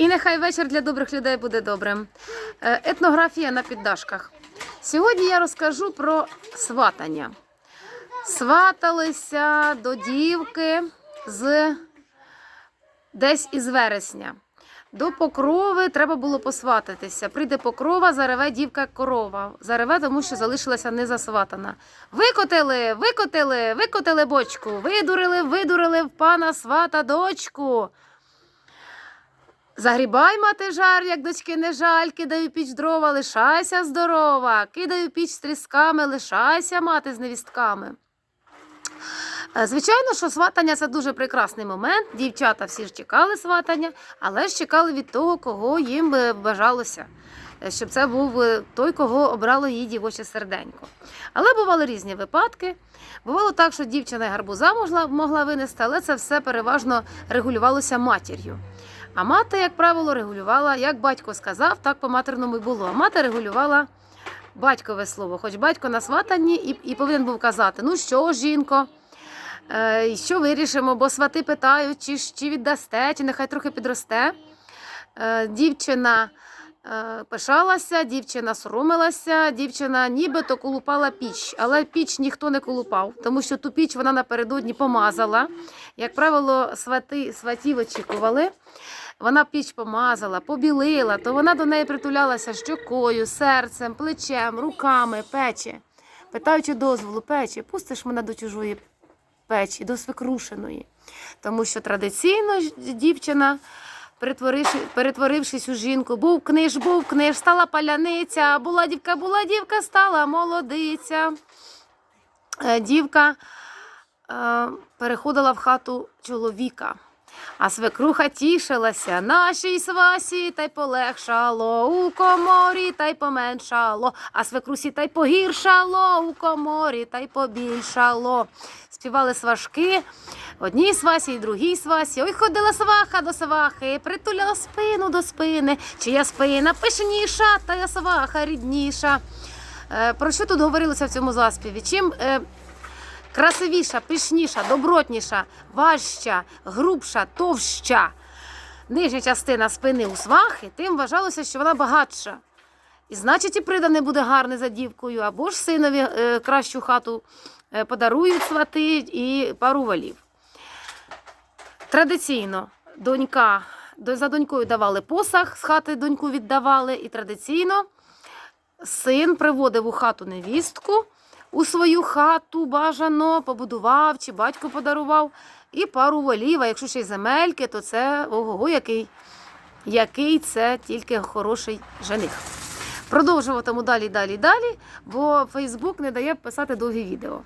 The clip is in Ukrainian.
І нехай вечір для добрих людей буде добрим. Е, Етнографія на піддашках. Сьогодні я розкажу про сватання. Сваталися до дівки з десь із вересня. До покрови треба було посвататися. Прийде покрова, зареве дівка корова. Зареве, тому що залишилася не засватана. Викотили, викотили, викотили бочку, видурили, видурили в пана свата дочку. Загрібай, мати жар, як дочки не жаль, кидаю піч дрова, лишайся здорова, кидаю піч з трісками, лишайся мати з невістками. Е, Звичайно, що сватання це дуже прекрасний момент. Дівчата всі ж чекали сватання, але ж чекали від того, кого їм е, бажалося, е, щоб це був той, кого обрало її дівоче серденько. Але бували різні випадки. Бувало так, що дівчина гарбуза могла, могла винести, але це все переважно регулювалося матір'ю. А мати, як правило, регулювала, як батько сказав, так по матерному й було. А мати регулювала батькове слово. Хоч батько на сватанні і, і повинен був казати: ну що, жінко, е, що вирішимо, бо свати питають, чи, чи віддасте, чи нехай трохи підросте. Е, дівчина пишалася, дівчина соромилася, дівчина нібито колупала піч, але піч ніхто не колупав, тому що ту піч вона напередодні помазала. Як правило, свати, сватів очікували. Вона піч помазала, побілила, то вона до неї притулялася щокою, серцем, плечем, руками, пече. Питаючи дозволу, пече, пустиш мене до чужої печі, до свекрушеної. Тому що традиційно дівчина, перетворившись у жінку, був книж, був книж, стала паляниця, була дівка, була дівка, стала молодиця. Е, Дівка е, переходила в хату чоловіка. А свекруха тішилася, нашій свасі та й полегшало, у коморі та й поменшало, а свекрусі та й погіршало, у коморі та й побільшало. Співали сважки, одній свасі й другій свасі. Ой, ходила сваха до свахи, притуляла спину до спини, чия спина пишніша, та я сваха рідніша. Е, Про що тут говорилося в цьому заспіві? Чим е, красивіша, пишніша, добротніша, важча, грубша, товща нижня частина спини у свахи, тим вважалося, що вона багатша. І значить, і приданий буде гарний за дівкою, або ж синові е, кращу хату подарують свати і пару валів. Традиційно донька, за донькою давали посаг, з хати доньку віддавали, і традиційно син приводив у хату невістку, у свою хату бажано побудував, чи батько подарував, і пару волів, а якщо ще й земельки, то це ого, який, який це тільки хороший жених. Продовжуватиму далі, далі, далі, бо Фейсбук не дає писати довгі відео.